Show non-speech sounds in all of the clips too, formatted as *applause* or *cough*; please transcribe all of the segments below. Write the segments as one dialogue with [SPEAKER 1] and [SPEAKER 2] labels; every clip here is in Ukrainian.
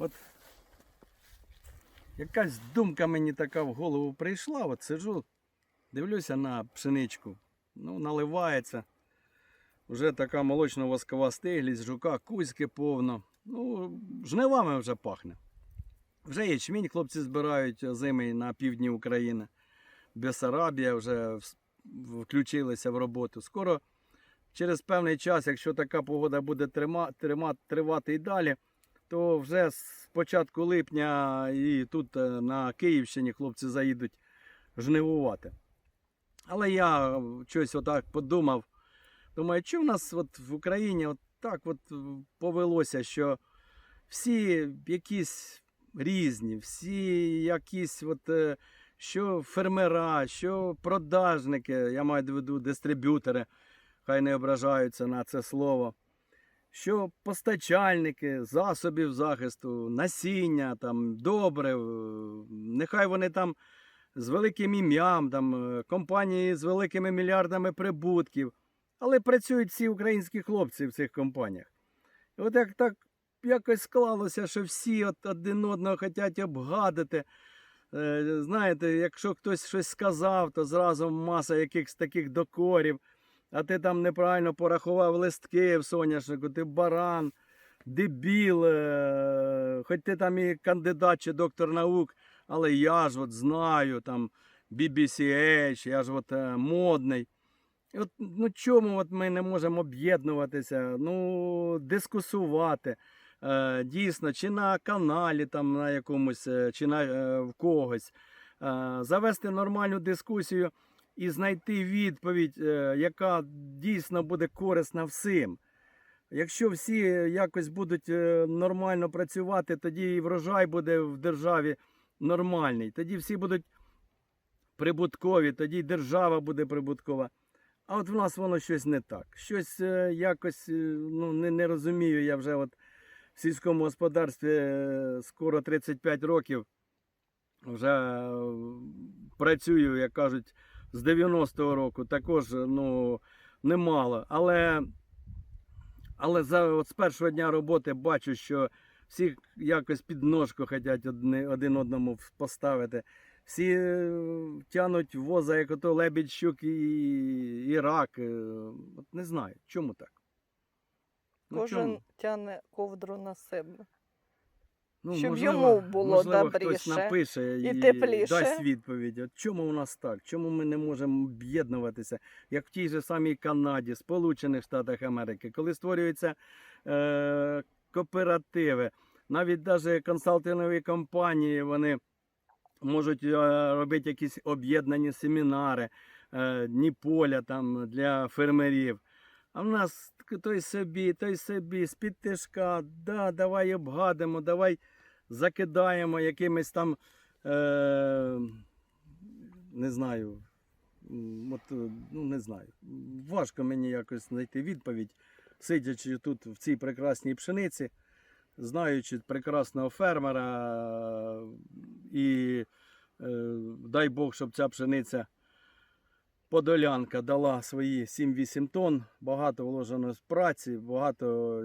[SPEAKER 1] От якась думка мені така в голову прийшла, от сиджу, дивлюся на пшеничку, ну, наливається. Вже така молочно-воскова стиглість, жука, кузьки повно. Ну, жнивами вже пахне. Вже ячмінь хлопці збирають озимий на півдні України. Бесарабія вже включилися в роботу. Скоро, через певний час, якщо така погода буде трима, трима, тривати і далі, то вже з початку липня і тут е, на Київщині хлопці заїдуть жнивувати. Але я щось отак подумав. Думаю, що в нас от в Україні от так от е, повелося, що всі якісь різні, всі якісь от, е, що фермера, що продажники, я маю в виду дистриб'ютори, хай не ображаються на це слово. Що постачальники засобів захисту, насіння, там, добрив, е, нехай вони там з великим ім'ям, там, е, компанії з великими мільярдами прибутків, але працюють всі українські хлопці в цих компаніях. І от як так якось склалося, що всі от один одного хочуть обгадити. Е, Знаєте, якщо хтось щось сказав, то зразу маса якихось таких докорів, а ти там неправильно порахував листки в соняшнику, ти баран, дебіл, е, хоч ти там і кандидат чи доктор наук, але я ж от знаю там BBCH, я ж от е, модний. От, ну чому от ми не можемо об'єднуватися, ну, дискусувати. Е, дійсно, чи на каналі, там, на якомусь, е, чи на, е, в когось, е, завести нормальну дискусію і знайти відповідь, е, яка дійсно буде корисна всім. Якщо всі якось будуть е, нормально працювати, тоді і врожай буде в державі нормальний. Тоді всі будуть прибуткові, тоді й держава буде прибуткова. А от в нас воно щось не так. Щось е, якось ну, не, не розумію. Я вже от в сільському господарстві скоро 35 років. Вже працюю, як кажуть, з 90-го року. Також ну, немало. Але, але за, от з першого дня роботи бачу, що всі якось під ножку хочуть одне- один одному поставити. Всі е, тянуть воза, як ото лебідь, щук і, і рак. Е, От не знаю, чому так. Ну,
[SPEAKER 2] Кожен
[SPEAKER 1] чому?
[SPEAKER 2] тягне ковдру на себе.
[SPEAKER 1] Ну,
[SPEAKER 2] щоб
[SPEAKER 1] можливо,
[SPEAKER 2] йому було
[SPEAKER 1] можливо, хтось напише
[SPEAKER 2] і
[SPEAKER 1] і,
[SPEAKER 2] тепліше.
[SPEAKER 1] дасть відповідь. От чому у нас так? Чому ми не можемо об'єднуватися, як в тій же самій Канаді, Сполучених Штатах Америки, коли створюються е, кооперативи, навіть навіть консалтингові компанії, вони можуть е, робити якісь об'єднані семінари, е, дні поля там для фермерів. А в нас той собі, той собі, з-під тишка, да, давай обгадимо, давай закидаємо якимись там, е, не знаю, от, ну не знаю. Важко мені якось знайти відповідь, сидячи тут в цій прекрасній пшениці, знаючи прекрасного фермера, і е, дай Бог, щоб ця пшениця Подолянка дала свої 7-8 тонн, багато вложено з праці, багато,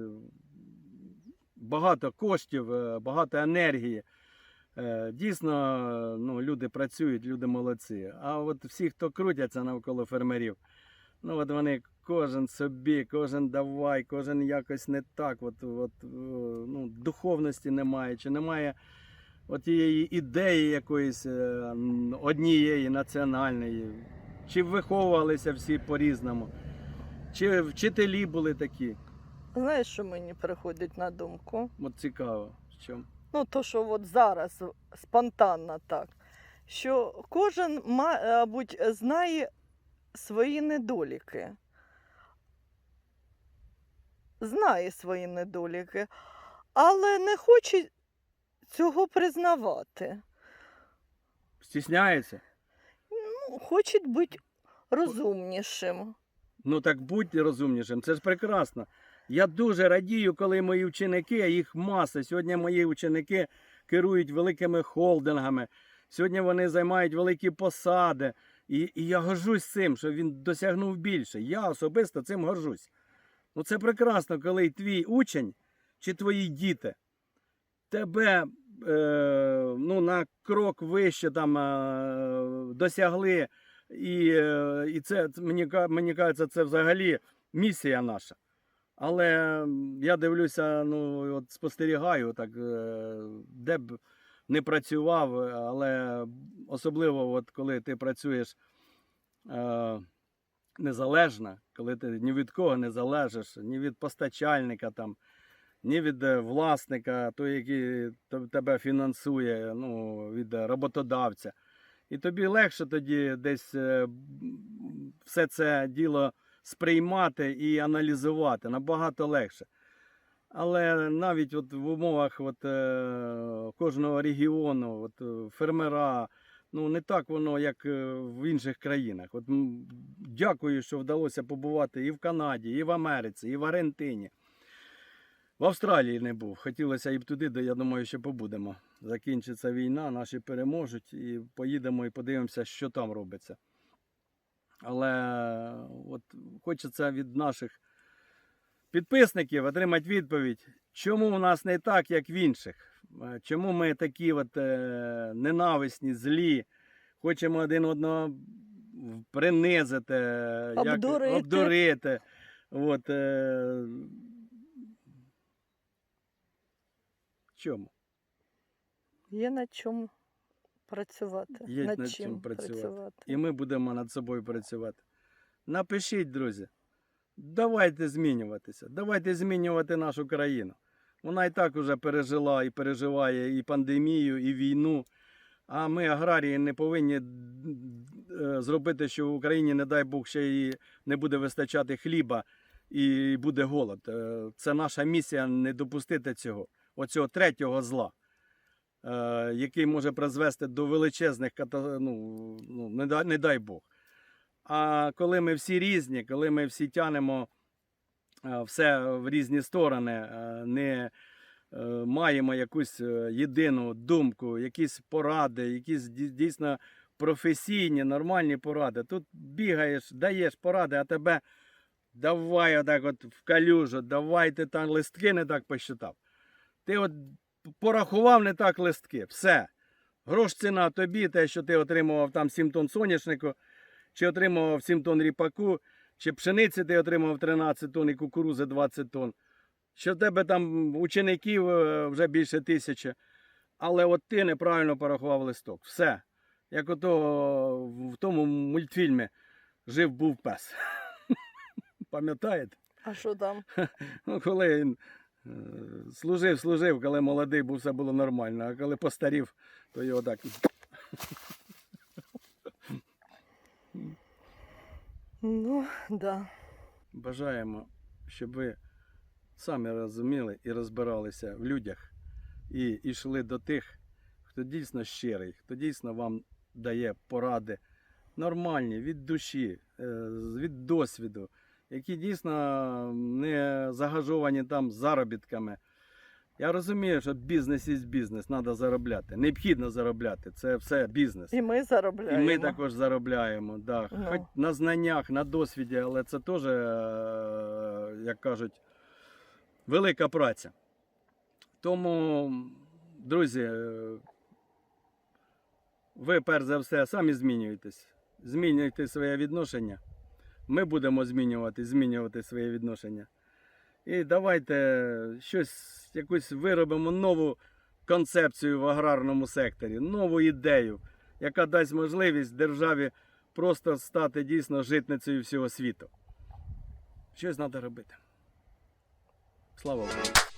[SPEAKER 1] багато коштів, е, багато енергії. Е, Дійсно, ну, люди працюють, люди молодці. А от всі, хто крутяться навколо фермерів, ну от вони кожен собі, кожен давай, кожен якось не так. От, от, е, ну, духовності немає, чи немає от тієї ідеї якоїсь однієї національної. Чи виховувалися всі по-різному, чи вчителі були такі.
[SPEAKER 2] Знаєш, що мені приходить на думку?
[SPEAKER 1] От цікаво. Що...
[SPEAKER 2] Ну, то, що от зараз спонтанно так, що кожен, мабуть, знає свої недоліки. Знає свої недоліки, але не хоче цього признавати.
[SPEAKER 1] Стісняється?
[SPEAKER 2] Хоче бути розумнішим.
[SPEAKER 1] Ну так будь розумнішим, це ж прекрасно. Я дуже радію, коли мої ученики, а їх маса. Сьогодні мої ученики керують великими холдингами. Сьогодні вони займають великі посади. І, і я горжусь цим, що він досягнув більше. Я особисто цим горжусь. Ну це прекрасно, коли твій учень чи твої діти тебе ну, на крок вище там е, досягли, і, е, і це мені, мені кажеться, це взагалі місія наша. Але я дивлюся, ну от спостерігаю, так, е, де б не працював, але особливо, от коли ти працюєш е, незалежно, коли ти ні від кого не залежиш, ні від постачальника, там, ні від е, власника, той, який тебе фінансує, ну, від е, роботодавця. І тобі легше тоді десь е, все це діло сприймати і аналізувати набагато легше. Але навіть от в умовах от, кожного регіону, от, фермера, ну не так воно, як в інших країнах. От, дякую, що вдалося побувати і в Канаді, і в Америці, і в Аргентині. В Австралії не був. Хотілося і б туди, де я думаю, що побудемо. Закінчиться війна, наші переможуть, і поїдемо і подивимося, що там робиться. Але от хочеться від наших підписників отримати відповідь, чому у нас не так, як в інших. Е, Чому ми такі от, е, ненависні, злі, хочемо один одного принизити, як-
[SPEAKER 2] Обдурити.
[SPEAKER 1] обдурити. От, е, чому?
[SPEAKER 2] Є над чим працювати.
[SPEAKER 1] Є
[SPEAKER 2] над,
[SPEAKER 1] над
[SPEAKER 2] чим
[SPEAKER 1] чим працювати.
[SPEAKER 2] працювати.
[SPEAKER 1] І ми будемо над собою працювати. Напишіть, друзі, давайте змінюватися, давайте змінювати нашу країну. Вона і так уже пережила і переживає і пандемію, і війну. А ми, аграрії, не повинні е, зробити, що в Україні, не дай Бог, ще і не буде вистачати хліба і буде голод. Е, Це наша місія не допустити цього, оцього третього зла, е, який може призвести до величезних ну, ну, не, дай, не дай Бог. А коли ми всі різні, коли ми всі тянемо е, все в різні сторони, е, не маємо якусь єдину думку, якісь поради, якісь дійсно професійні, нормальні поради. Тут бігаєш, даєш поради, а тебе давай отак от в калюжу, давай ти там листки не так посчитав. Ти от порахував не так листки. Все. Грош ціна тобі, те, що ти отримував там 7 тонн соняшнику, чи отримував 7 тонн ріпаку, чи пшениці ти отримав 13 тонн і кукурузи 20 тонн. Що в тебе там учеників е, вже більше тисячі. Але от ти неправильно порахував листок. Все. Як ото в тому мультфільмі Жив був пес. *laughs* Пам'ятаєте?
[SPEAKER 2] А що там? *laughs*
[SPEAKER 1] Ну, коли він служив, служив, коли молодий був, все було нормально, а коли постарів, то його так.
[SPEAKER 2] Ну, да.
[SPEAKER 1] Бажаємо, щоб ви самі розуміли і розбиралися в людях і йшли до тих, хто дійсно щирий, хто дійсно вам дає поради нормальні, від душі, е, від досвіду, які дійсно не загажовані там заробітками. Я розумію, що бізнес є бізнес, треба заробляти. Необхідно заробляти. Це все бізнес.
[SPEAKER 2] І ми заробляємо.
[SPEAKER 1] І ми також заробляємо, да.
[SPEAKER 2] Ну.
[SPEAKER 1] хоч на знаннях, на досвіді, але це теж, е, як кажуть, велика праця. Тому, друзі, е, ви перш за все самі змінюєтесь. Змінюйте своє відношення. Ми будемо змінювати, змінювати своє відношення. І давайте щось, якусь виробимо нову концепцію в аграрному секторі, нову ідею яка дасть можливість державі просто стати дійсно житницею всього світу. Щось треба робити. Слава Богу.